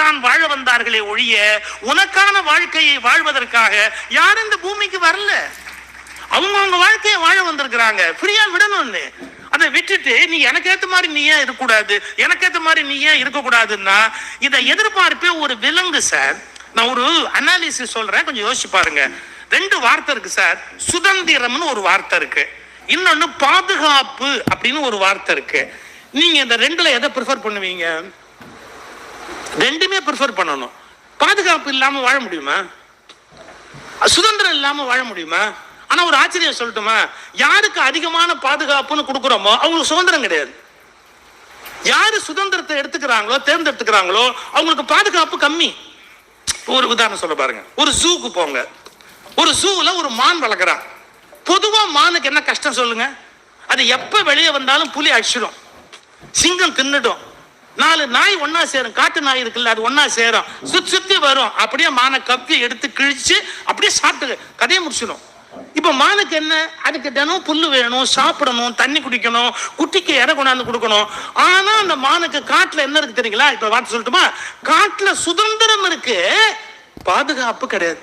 தான் வாழ வந்தார்களே ஒழிய உனக்கான வாழ்க்கையை வாழ்வதற்காக யாரும் இந்த பூமிக்கு வரல? அவங்க அவங்க வாழ்க்கையை வாழ வந்திருக்கிறாங்க. ஃப்ரீயா விடணும்னு. அதை விட்டுட்டு நீ எனக்கு ஏத்த மாதிரி நீ ஏன் இருக்கக்கூடாது? எனக்கு ஏத்த மாதிரி நீ ஏன் இருக்கக்கூடாதுன்னா இதை எதிர்பார்ப்பே ஒரு விலங்கு சார். நான் ஒரு அனாலிசிஸ் சொல்றேன் கொஞ்சம் யோசிச்சு பாருங்க. ரெண்டு வார்த்தை இருக்கு சார். சுதந்திரம்னு ஒரு வார்த்தை இருக்கு. இன்னொன்னு பாதுகாப்பு அப்படின்னு ஒரு வார்த்தை இருக்கு. நீங்க இந்த ரெண்டுல எதை ப்ரிஃபர் பண்ணுவீங்க? ரெண்டுமே ப்ரிஃபர் பண்ணணும். பாதுகாப்பு இல்லாமல் வாழ முடியுமா? சுதந்திரம் இல்லாமல் வாழ முடியுமா? ஆனால் ஒரு ஆச்சரியம் சொல்லட்டுமா? யாருக்கு அதிகமான பாதுகாப்புன்னு கொடுக்குறோமோ அவங்களுக்கு சுதந்திரம் கிடையாது. யாரு சுதந்திரத்தை எடுத்துக்கிறாங்களோ தேர்ந்தெடுத்துக்கிறாங்களோ அவங்களுக்கு பாதுகாப்பு கம்மி. ஒரு உதாரணம் சொல்ல பாருங்க. ஒரு ஜூக்கு போங்க. ஒரு ஜூவில் ஒரு மான் வளர்க்குறான். பொதுவாக மானுக்கு என்ன கஷ்டம் சொல்லுங்க? அது எப்போ வெளியே வந்தாலும் புலி அடிச்சிடும். சிங்கம் தின்னுடும். நாலு நாய் ஒன்னா சேரும். காட்டு நாய் இருக்குல்ல அது ஒன்னா சேரும். சுத்தி சுத்தி வரும். அப்படியே மானை கப்பி எடுத்து கிழிச்சு அப்படியே சாப்பிட்டு கதையை முடிச்சிடும் இப்ப மானுக்கு என்ன? அதுக்கு தினம் புல்லு வேணும் சாப்பிடணும் தண்ணி குடிக்கணும் குட்டிக்கு இடம் கொண்டாந்து கொடுக்கணும். ஆனா அந்த மானுக்கு காட்டுல என்ன இருக்கு தெரியுங்களா? இப்ப வார்த்தை சொல்லட்டுமா? காட்டுல சுதந்திரம் இருக்கு. பாதுகாப்பு கிடையாது.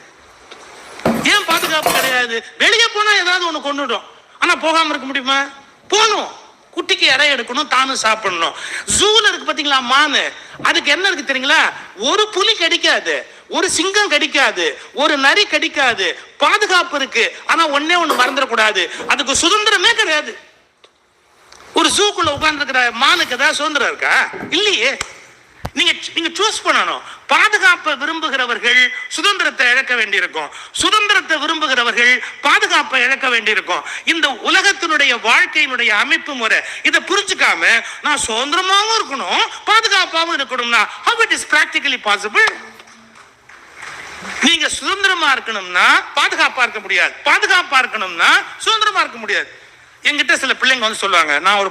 ஏன் பாதுகாப்பு கிடையாது? வெளியே போனா ஏதாவது ஒண்ணு கொண்டுடும். ஆனா போகாம இருக்க முடியுமா? போகணும். குட்டிக்கு இடம் எடுக்கணும் தானும் சாப்பிடணும். ஜூல இருக்கு பாத்தீங்களா மானு. அதுக்கு என்ன இருக்கு தெரியுங்களா? ஒரு புலி கடிக்காது ஒரு சிங்கம் கடிக்காது ஒரு நரி கடிக்காது. பாதுகாப்பு இருக்கு ஆனா ஒன்னே ஒண்ணு மறந்துடக்கூடாது. அதுக்கு சுதந்திரமே கிடையாது. ஒரு ஜூக்குள்ள உட்கார்ந்துருக்கிற மானுக்கு ஏதாவது சுதந்திரம் இருக்கா? இல்லையே. நீங்க நீங்க சூஸ் பண்ணணும். பா விரும்புகிறவர்கள் சுதந்திரத்தை இழக்க வேண்டியிருக்கும். சுதந்திரத்தை விரும்புகிறவர்கள் பாதுகாப்பை இழக்க வேண்டியிருக்கும். இந்த உலகத்தினுடைய வாழ்க்கையினுடைய அமைப்பு முறை இதை புரிஞ்சுக்காம நான் சுதந்திரமாகவும் இருக்கணும் பாதுகாப்பாகவும் இருக்கணும்னா how it is practically possible நீங்க சுதந்திரமா இருக்கணும்னா பாதுகாப்பா இருக்க முடியாது. பாதுகாப்பா இருக்கணும்னா சுதந்திரமா இருக்க முடியாது. என்கிட்ட சில பிள்ளைங்க வந்து சொல்லுவாங்க நான் ஒரு